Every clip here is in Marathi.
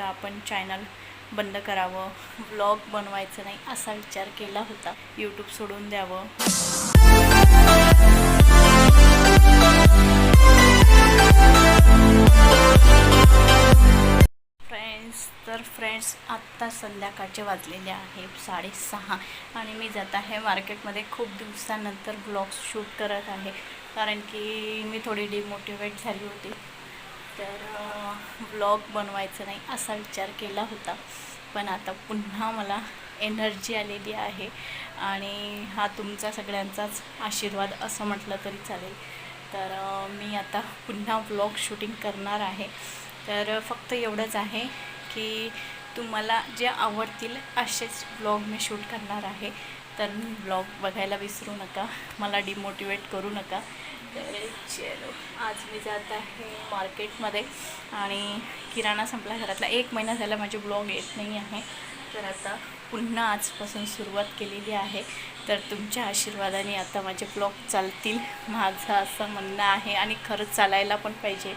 आता आपण चॅनल बंद करावं व्लॉग बनवायचं नाही असा विचार केला होता. यूट्यूब सोडून द्यावं. फ्रेंड्स तर फ्रेंड्स आत्ता संध्याकाळचे वाजलेले आहे साडेसहा आणि मी जात आहे मार्केटमध्ये खूप दिवसानंतर ब्लॉग शूट करत आहे. कारण की मी थोडी डिमोटिवेट झाली होती. तर ब्लॉग बनवायचं नाही असा विचार केला होता. पण आता पुन्हा मला एनर्जी आलेली आहे आणि हा तुमचा सगळ्यांचाच आशीर्वाद असं म्हटलं तरी चालेल. तर मी आता पुन्हा ब्लॉग शूटिंग करणार आहे. तर फक्त एवढंच आहे की तुम्हाला जे आवडतील असेच ब्लॉग मी शूट करणार आहे. तर ब्लॉग बघायला विसरू नका. मला डिमोटिवेट करू नका. तर चलो. आज मी जात आहे मार्केटमध्ये आणि किराणा संपला घरातला. एक महिना झाला माझे ब्लॉग येत नाही आहे. तर आता पुन्हा आजपासून सुरुवात केलेली आहे. तर तुमच्या आशीर्वादाने आता माझे ब्लॉग चालतील. माझं असं म्हणणं आहे आणि खरंच चालायला पण पाहिजे.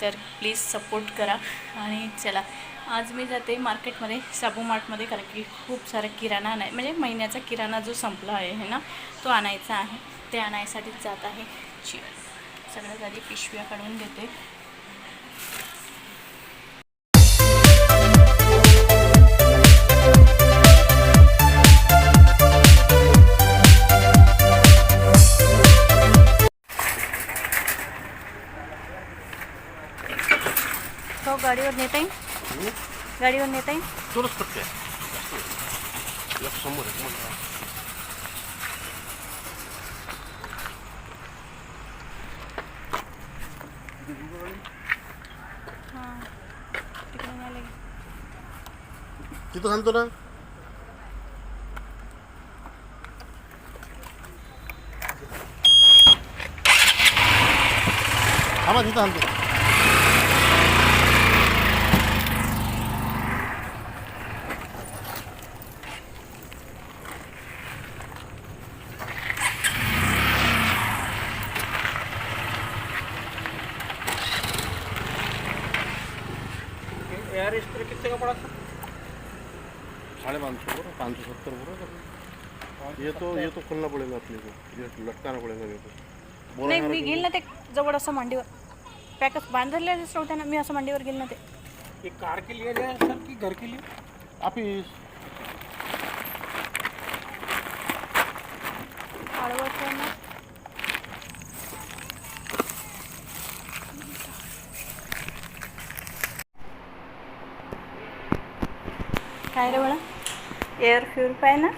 तर प्लीज सपोर्ट करा आणि चला. आज मी जाते मार्केटमध्ये साबू मार्टमध्ये कारण की खूप सारा किराणा नाही म्हणजे महिन्याचा किराणा जो संपला आहे ना तो आणायचा आहे. ते आणायसाठीच जात आहे. ची सगळ्यात आधी पिशव्या काढून घेते तो गाडीवर नेता येईल गाडीवर नेता येईल हां तिकडे नाही लागेल. तिथं थांबतो ना थांबा तिथं थांबतो यार इस तरह कितने का पड़ा था साढ़े पाँच सौ बोलो पाँच सौ सत्तर. बोलो ये तो ये तो. खोलना पड़ेगा अपने को ये लटकाना पड़ेगा मेरे को बोरा नाही मी। घेईल ना ते जवळ असं मांडीवर. पॅकच बांधलेलेच नव्हते ना मी असं मांडीवर गेल ना ते. ये कार के लिए लिया है सर कि घर के लिए ऑफिस. आडवं काय रे बाळा? एअर प्युरिफाय ना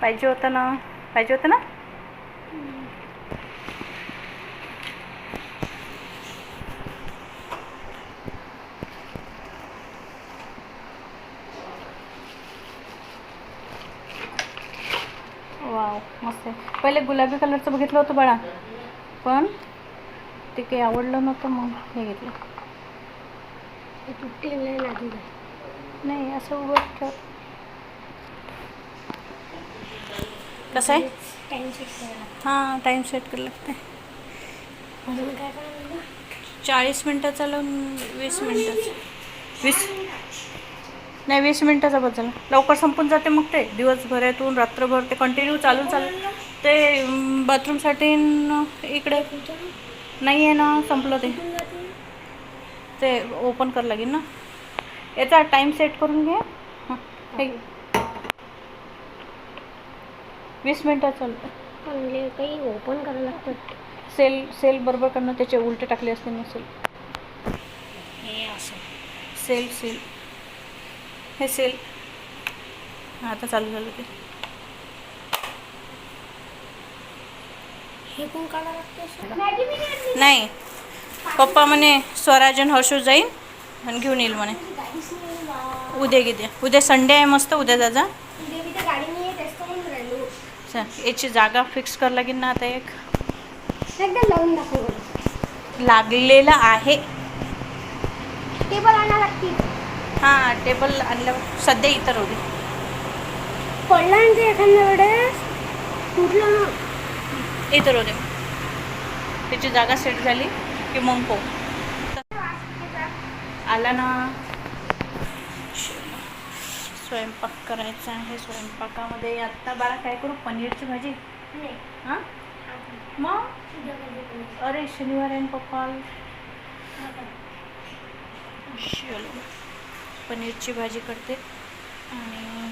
पाहिजे होतं ना? पाहिजे होतं ना? वाव मस्त आहे. पहिले गुलाबी कलरचं बघितलं होतं बाळा. पण ते काही आवडलं नव्हतं मग हे घेतलं. नाही असं उभं ठेव. कसं आहे? हां टाईम सेट करायला लागते चाळीस मिनटाचा लावून वीस मिनटाचं वीस नाही वीस मिनटाचा बदल. लवकर संपून जाते मग ते. दिवसभरातून रात्रभर ते कंटिन्यू चालू चालू. ते बाथरूमसाठी इकडे. नाही आहे ना संपलं ते. ते ओपन कर लागेल ना. याचा टाईम सेट करून घे. हां हे घे. वीस मिनटात म्हणजे काही ओपन करायला लागतं. सेल सेल बरोबर करणं त्याचे उलटे टाकले असते ना सेल. हे असं. Cell cell. हे सेल. आता चालू झालं ते. हे पण काढायला लागतं नाही. पप्पा म्हणे स्वराजन हर्षू जाईन आणि घेऊन येईल म्हणे. उद्या किती? उद्या संडे आहे मस्त उद्या चल याची जागा फिक्स कर लागेल ना आता एक. लागलेलं आहे. टेबल हां टेबल आणल्यावर सध्या इतर होते पडला एखाद्या वेळेस इतर होते त्याची जागा सेट झाली. की मग पाहू आला ना. स्वयंपाक करायचा आहे स्वयंपाकामध्ये. आत्ता बाळा काय करू? पनीरची भाजी? हां? मग. अरे शनिवार आहे पप्पा. चलो. पनीरची भाजी करते. आणि.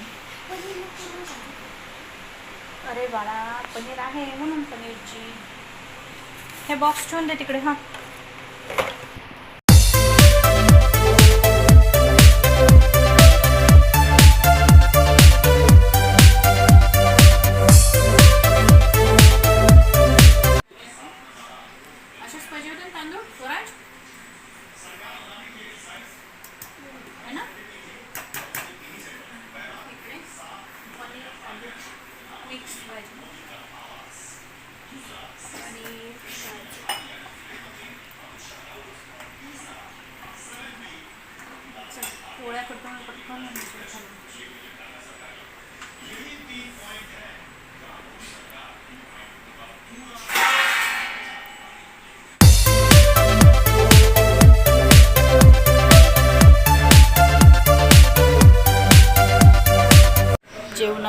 अरे बाळा पनीर आहे म्हणून पनीरची. हे बॉक्स ठेवून दे तिकडे हां.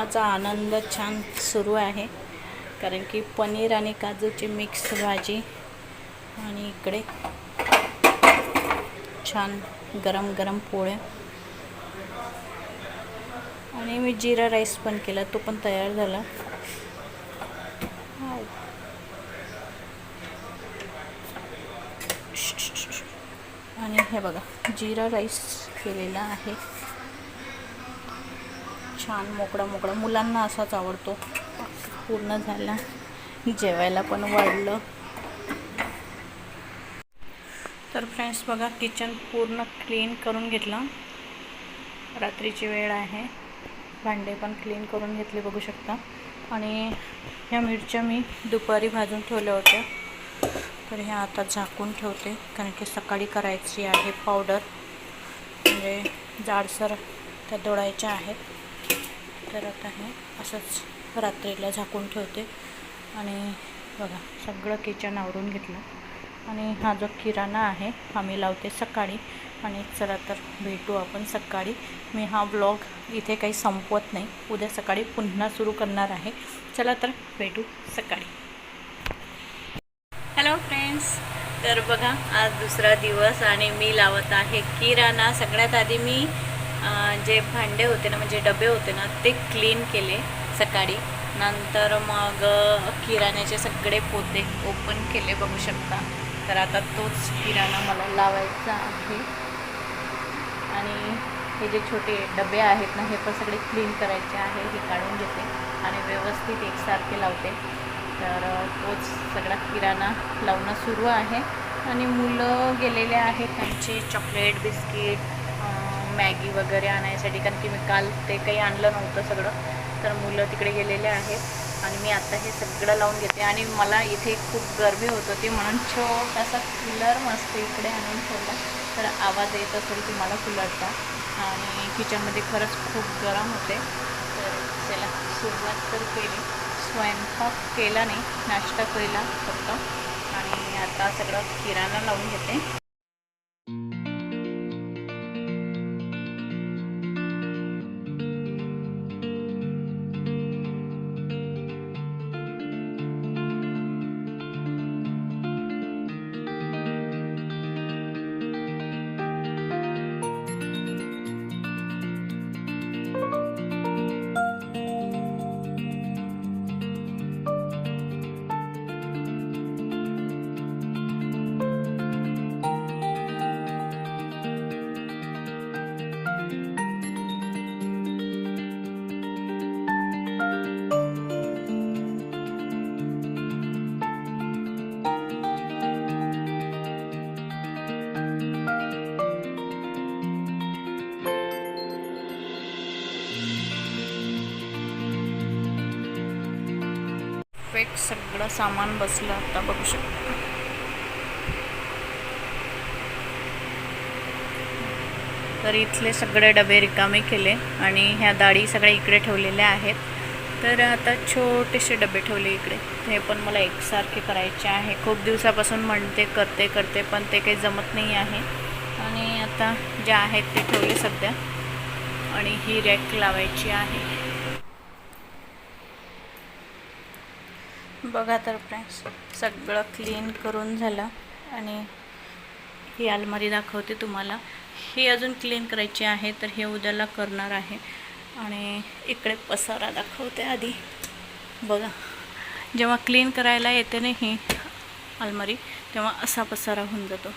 जेवणाचा आनंद छान सुरू आहे. कारण की पनीर आणि काजूची मिक्स भाजी आणि इकडे छान गरम गरम पोळ्या. आणि मी जिरा राईस पण केला तो पण तयार झाला. आणि हे बघा जिरा राईस केलेला आहे. छान मोकळा मोकळा. मुलांना असाच आवडतो. पूर्ण झाला. जेवायला पण वाढलं. तर फ्रेंड्स बघा किचन पूर्ण क्लीन करून घेतलं. रात्रीची वेळ आहे. भांडे पण क्लीन करून घेतले बघू शकता. आणि ह्या मिरच्या मी दुपारी भाजून ठेवल्या होत्या. तर ह्या आता झाकून ठेवते कारण की सकाळी करायची आहे पावडर. म्हणजे जाडसर त्या दोडायच्या आहेत. करत आहे. असंच रात्रीला झाकून ठेवते. आणि बघा सगळं किचन आवरून घेतलं. आणि हा जो किराणा आहे हा मी लावते सकाळी. आणि चला तर भेटू आपण सकाळी. मी हा ब्लॉग इथे काही संपवत नाही. उद्या सकाळी पुन्हा सुरू करणार आहे. चला तर भेटू सकाळी. हॅलो फ्रेंड्स तर बघा आज दुसरा दिवस आणि मी लावत आहे किराणा. सगळ्यात आधी मी जे भांडे होते ना म्हणजे डबे होते ना ते क्लीन केले सकाळी. नंतर मग किराण्याचे सगळे पोते ओपन केले बघू शकता. तर आता तोच किराणा मला लावायचा आहे. आणि हे जे छोटे डबे आहेत ना हे पण सगळे क्लीन करायचे आहे हे काढून घेते आणि व्यवस्थित एकसारखे लावते. तर तोच सगळा किराणा लावणं सुरू आहे. आणि मुलं गेलेले आहेत त्यांचे चॉकलेट बिस्किट मॅगी वगैरे आणायसाठी कारण की मी काल ते काही आणलं नव्हतं सगळं. तर मुलं तिकडे गेलेले आहेत आणि मी आता हे सगळं लावून घेते. आणि मला इथे खूप गरमी होत होती म्हणून छोटासा कूलर मस्त इकडे आणून ठेवला. तर आवाज येत असेल तुम्हाला कूलरचा आणि किचनमध्ये खरंच खूप गरम होते. तर चला सुरुवात तर केली. स्वयंपाक केला नाही नाश्ता केला फक्त. आणि आता सगळं किराणा लावून घेते. सगळं सामान बसलं आता बघू शकता. तर इथले सगळे डबे रिकामे केले आणि ह्या दाढी सगळ्या इकडे ठेवलेल्या आहेत. तर आता छोटेसे डबे ठेवले इकडे. हे पण मला एकसारखे करायचे आहे. खूप दिवसापासून म्हणते करते करते पण ते काही जमत नाही आहे. आणि आता जे आहेत ते ठेवले सध्या. आणि ही रॅक लावायची आहे. बघा तर फ्रेंड्स सगळं क्लीन करून झालं. आणि ही अलमारी दाखवते तुम्हाला. ही अजून क्लीन करायची आहे तर हे उद्याला करणार आहे. आणि इकडे पसारा दाखवते आधी. बघा जेव्हा क्लीन करायला येते ना ही अलमारी तेव्हा असा पसारा होऊन जातो.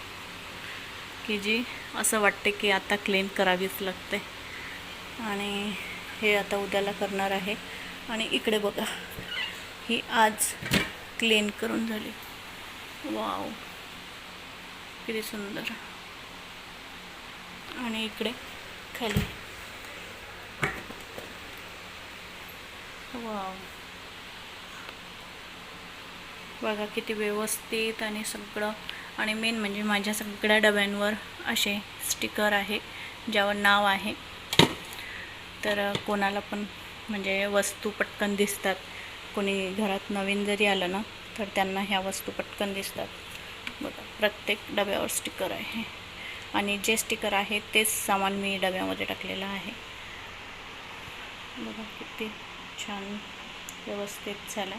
की जी असं वाटते की आता क्लीन करावीच लागते. आणि हे आता उद्याला करणार आहे. आणि इकडे बघा ही आज क्लीन करून झाली. वाव किती सुंदर. आणि इकडे खाली. वाव बघा किती व्यवस्थित आणि सगळं. आणि मेन म्हणजे माझ्या सगळ्या डब्यांवर असे स्टिकर आहे ज्यावर नाव आहे. तर कोणाला पण म्हणजे वस्तू पटकन दिसतात. कोणी घरात नवीन जरी आलं ना तर त्यांना ह्या वस्तू पटकन दिसतात. बघा प्रत्येक डब्यावर स्टिकर आहे. आणि जे स्टिकर आहे तेच सामान मी डब्यामध्ये टाकलेलं आहे. बघा किती छान व्यवस्थित झालं.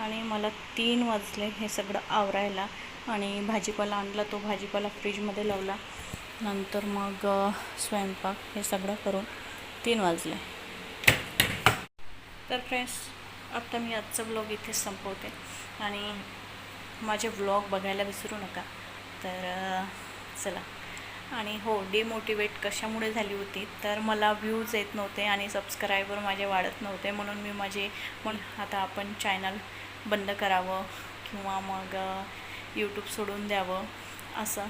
आणि मला तीन वाजले हे सगळं आवरायला. आणि भाजीपाला आणला तो भाजीपाला फ्रीजमध्ये लावला. नंतर मग स्वयंपाक हे सगळं करून तीन वाजले. तर फ्रेंड्स आत्ता मी आजचा ब्लॉग इथेच संपवते. आणि माझे ब्लॉग बघायला विसरू नका. तर चला. आणि हो डिमोटिवेट कशामुळे झाली होती? तर मला व्ह्यूज येत नव्हते आणि सबस्क्रायबर माझे वाढत नव्हते. म्हणून मी माझे पण आता आपण चॅनल बंद करावं किंवा मग यूट्यूब सोडून द्यावं असं.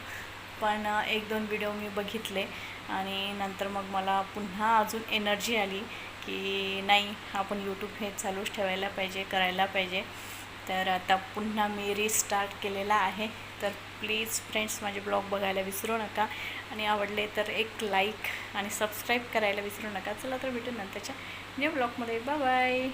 पण एक दोन व्हिडिओ मी बघितले आणि नंतर मग मला पुन्हा अजून एनर्जी आली. की नाही आपण यूट्यूब हे चालूच ठेवायला पाहिजे करायला पाहिजे. तर आता पुन्हा मी रिस्टार्ट केलेला आहे. तर प्लीज फ्रेंड्स माझे ब्लॉग बघायला विसरू नका. आणि आवडले तर एक लाईक आणि सबस्क्राईब करायला विसरू नका. चला तर भेटू नंतरच्या न्यू ब्लॉगमध्ये बाय बाय